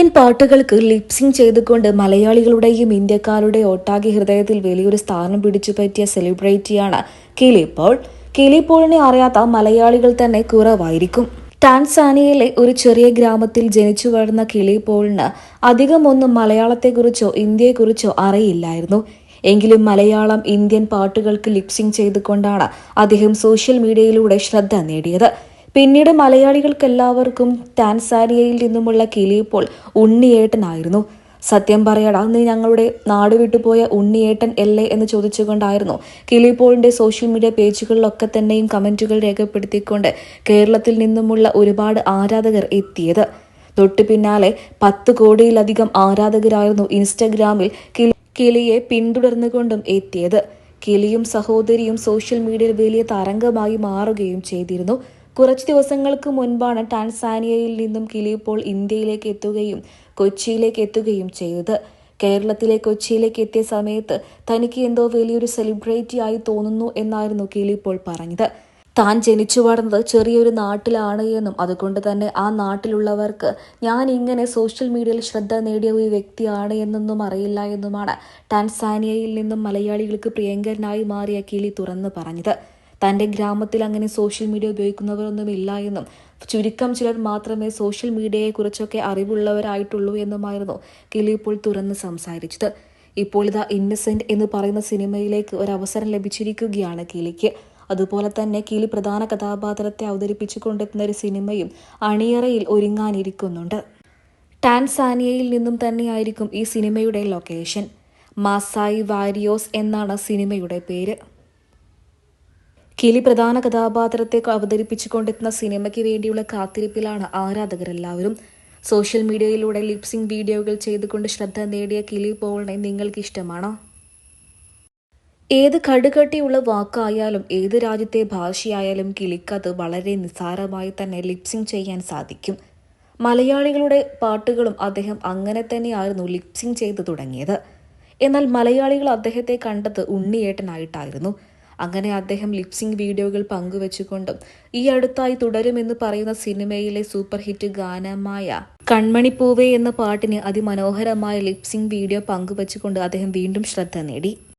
Indian പാട്ടുകൾക്ക് lip sync ചെയ്തുകൊണ്ട് മലയാളികളുടെയും ഇന്ത്യക്കാരുടെ ഒട്ടാകെ ഹൃദയത്തിൽ വലിയൊരു സ്ഥാനം പിടിച്ചു പറ്റിയ സെലിബ്രിറ്റിയാണ് കിലി പോൾ. കിലി പോളിനെ അറിയാത്ത മലയാളികൾ തന്നെ കുറവായിരിക്കും. ടാൻസാനിയയിലെ ഒരു ചെറിയ ഗ്രാമത്തിൽ ജനിച്ചു വളർന്ന കിളി പോളിന് അധികമൊന്നും മലയാളത്തെക്കുറിച്ചോ ഇന്ത്യയെക്കുറിച്ചോ അറിയില്ലായിരുന്നു. എങ്കിലും മലയാളം ഇന്ത്യൻ പാട്ടുകൾക്ക് ലിപ്സിംഗ് ചെയ്തുകൊണ്ടാണ് അദ്ദേഹം സോഷ്യൽ മീഡിയയിലൂടെ ശ്രദ്ധ നേടിയത്. പിന്നീട് മലയാളികൾക്കെല്ലാവർക്കും ടാൻസാനിയയിൽ നിന്നുമുള്ള കിളിയിപ്പോൾ ഉണ്ണിയേട്ടനായിരുന്നു. സത്യം പറയടാ നീ ഞങ്ങളുടെ നാട് വിട്ടുപോയ ഉണ്ണിയേട്ടൻ എല്ലേ എന്ന് ചോദിച്ചുകൊണ്ടായിരുന്നു. കിളിപ്പോളിന്റെ സോഷ്യൽ മീഡിയ പേജുകളിലൊക്കെ തന്നെയും കമന്റുകൾ രേഖപ്പെടുത്തിക്കൊണ്ട് കേരളത്തിൽ നിന്നുമുള്ള ഒരുപാട് ആരാധകർ എത്തിയത്. തൊട്ടു പിന്നാലെ പത്ത് കോടിയിലധികം ആരാധകരായിരുന്നു ഇൻസ്റ്റഗ്രാമിൽ കിളി കിളിയെ പിന്തുടർന്നുകൊണ്ടും എത്തിയത്. കിളിയും സഹോദരിയും സോഷ്യൽ മീഡിയയിൽ വലിയ തരംഗമായി മാറുകയും ചെയ്തിരുന്നു. കുറച്ച് ദിവസങ്ങൾക്ക് മുൻപാണ് ടാൻസാനിയയിൽ നിന്നും കിളിപ്പോൾ ഇന്ത്യയിലേക്ക് എത്തുകയും കൊച്ചിയിലേക്ക് എത്തുകയും ചെയ്തത്. കേരളത്തിലെ കൊച്ചിയിലേക്ക് എത്തിയ സമയത്ത് തനിക്ക് എന്തോ വലിയൊരു സെലിബ്രിറ്റി ആയി തോന്നുന്നു എന്നായിരുന്നു കിളിപ്പോൾ പറഞ്ഞത്. താൻ ജനിച്ചു വളർന്നത് ചെറിയൊരു നാട്ടിലാണ് എന്നും അതുകൊണ്ട് തന്നെ ആ നാട്ടിലുള്ളവർക്ക് ഞാൻ ഇങ്ങനെ സോഷ്യൽ മീഡിയയിൽ ശ്രദ്ധ നേടിയ ഒരു വ്യക്തിയാണ് എന്നൊന്നും അറിയില്ല എന്നുമാണ് ടാൻസാനിയയിൽ നിന്നും മലയാളികൾക്ക് പ്രിയങ്കരനായി മാറിയ കിളി തുറന്നു പറഞ്ഞത്. തന്റെ ഗ്രാമത്തിൽ അങ്ങനെ സോഷ്യൽ മീഡിയ ഉപയോഗിക്കുന്നവരൊന്നുമില്ല എന്നും ചുരുക്കം ചിലർ മാത്രമേ സോഷ്യൽ മീഡിയയെക്കുറിച്ചൊക്കെ അറിവുള്ളവരായിട്ടുള്ളൂ എന്നുമായിരുന്നു കിളി ഇപ്പോൾ തുറന്ന് സംസാരിച്ചത്. ഇപ്പോൾ ഇതാ ഇന്നസെന്റ് എന്ന് പറയുന്ന സിനിമയിലേക്ക് ഒരു അവസരം ലഭിച്ചിരിക്കുകയാണ് കിളിക്ക്. അതുപോലെ തന്നെ കിളി പ്രധാന കഥാപാത്രത്തെ അവതരിപ്പിച്ചു കൊണ്ടെത്തുന്ന ഒരു സിനിമയും അണിയറയിൽ ഒരുങ്ങാനിരിക്കുന്നുണ്ട്. ടാൻസാനിയയിൽ നിന്നും തന്നെയായിരിക്കും ഈ സിനിമയുടെ ലൊക്കേഷൻ മാസായി വാരിയോസ് എന്നാണ് സിനിമയുടെ പേര്. കിളി പ്രധാന കഥാപാത്രത്തെ അവതരിപ്പിച്ചുകൊണ്ടെത്തുന്ന സിനിമയ്ക്ക് വേണ്ടിയുള്ള കാത്തിരിപ്പിലാണ് ആരാധകരെല്ലാവരും. സോഷ്യൽ മീഡിയയിലൂടെ ലിപ്സിംഗ് വീഡിയോകൾ ചെയ്തുകൊണ്ട് ശ്രദ്ധ നേടിയ കിളി പോളിനെ നിങ്ങൾക്ക് ഇഷ്ടമാണോ ഏത് കടുകട്ടിയുള്ള വാക്കായാലും ഏത് രാജ്യത്തെ ഭാഷയായാലും കിളിക്കത് വളരെ നിസ്സാരമായി തന്നെ ലിപ്സിംഗ് ചെയ്യാൻ സാധിക്കും. മലയാളികളുടെ പാട്ടുകളും അദ്ദേഹം അങ്ങനെ തന്നെയായിരുന്നു ലിപ്സിംഗ് ചെയ്തു തുടങ്ങിയത്. എന്നാൽ മലയാളികൾ അദ്ദേഹത്തെ കണ്ടത് ഉണ്ണിയേട്ടനായിട്ടായിരുന്നു. അങ്ങനെ അദ്ദേഹം ലിപ്സിംഗ് വീഡിയോകൾ പങ്കുവച്ചുകൊണ്ടും ഈ അടുത്തായി തുടരുമെന്ന് പറയുന്ന സിനിമയിലെ സൂപ്പർ ഹിറ്റ് ഗാനമായ കൺമണിപ്പൂവേ എന്ന പാട്ടിന് അതിമനോഹരമായ ലിപ്സിംഗ് വീഡിയോ പങ്കുവച്ചുകൊണ്ട് അദ്ദേഹം വീണ്ടും ശ്രദ്ധ നേടി.